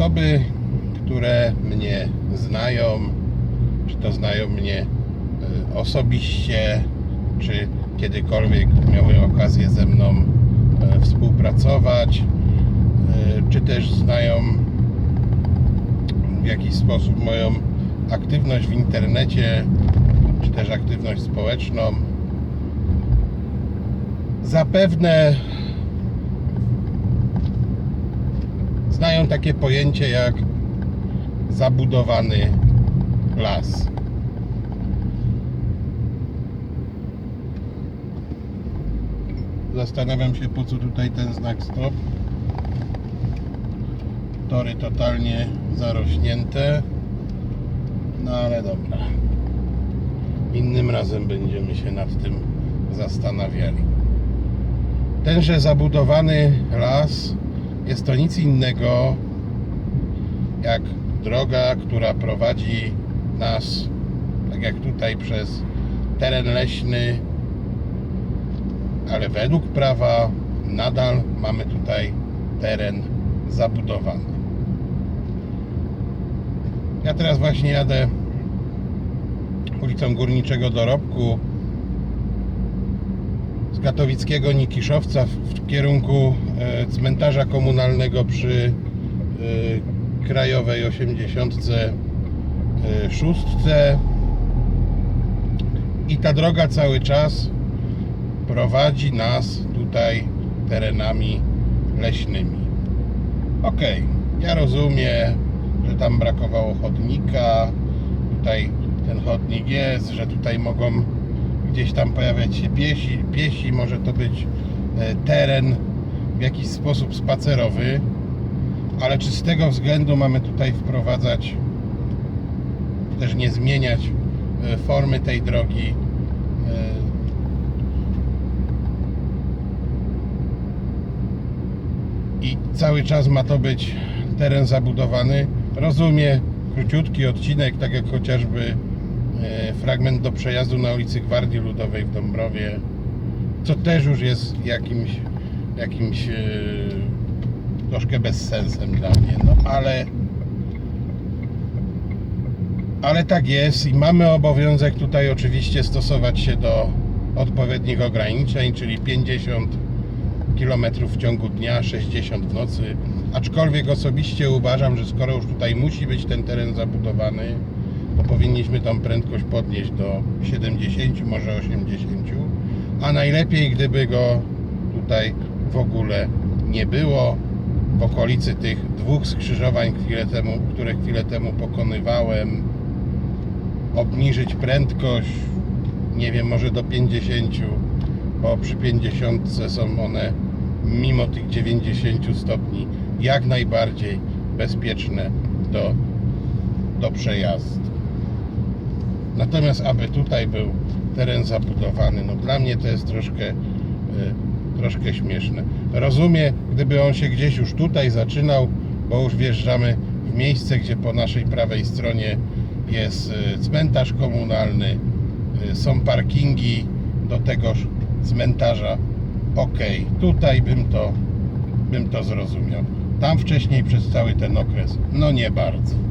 Osoby, które mnie znają, czy to znają mnie y, osobiście, czy kiedykolwiek miały okazję ze mną y, współpracować, y, czy też znają w jakiś sposób moją aktywność w internecie, czy też aktywność społeczną. Zapewne znają takie pojęcie jak zabudowany las. Zastanawiam się po co tutaj ten znak stop. Tory totalnie zarośnięte. No ale dobra. Innym razem będziemy się nad tym zastanawiali. Tenże zabudowany las jest to nic innego jak droga, która prowadzi nas, tak jak tutaj, przez teren leśny, ale według prawa nadal mamy tutaj teren zabudowany. Ja teraz właśnie jadę ulicą Górniczego Dorobku katowickiego Nikiszowca w, kierunku e, cmentarza komunalnego przy e, Krajowej 86 i ta droga cały czas prowadzi nas tutaj terenami leśnymi. Okej, ja rozumiem, że tam brakowało chodnika, tutaj ten chodnik jest, że tutaj mogą gdzieś tam pojawiać się piesi, piesi może to być e, teren w jakiś sposób spacerowy, ale czy z tego względu mamy tutaj wprowadzać, też nie zmieniać e, formy tej drogi? e, I cały czas ma to być teren zabudowany. Rozumiem, króciutki odcinek, tak jak chociażby fragment do przejazdu na ulicy Gwardii Ludowej w Dąbrowie, co też już jest jakimś, jakimś e, troszkę bezsensem dla mnie, no ale ale tak jest i mamy obowiązek tutaj oczywiście stosować się do odpowiednich ograniczeń, czyli 50 km w ciągu dnia, 60 w nocy. Aczkolwiek osobiście uważam, że skoro już tutaj musi być ten teren zabudowany, to powinniśmy tą prędkość podnieść do 70, może 80, a najlepiej gdyby go tutaj w ogóle nie było. W okolicy tych dwóch skrzyżowań, chwilę temu, które chwilę temu pokonywałem, obniżyć prędkość, nie wiem, może do 50, bo przy 50 są one mimo tych 90 stopni jak najbardziej bezpieczne do, do przejazdu. Natomiast aby tutaj był teren zabudowany, no dla mnie to jest troszkę, y, troszkę śmieszne. Rozumiem, gdyby on się gdzieś już tutaj zaczynał, bo już wjeżdżamy w miejsce, gdzie po naszej prawej stronie jest y, cmentarz komunalny, y, są parkingi do tegoż cmentarza. Ok, tutaj bym to, bym to zrozumiał. Tam wcześniej przez cały ten okres, no nie bardzo.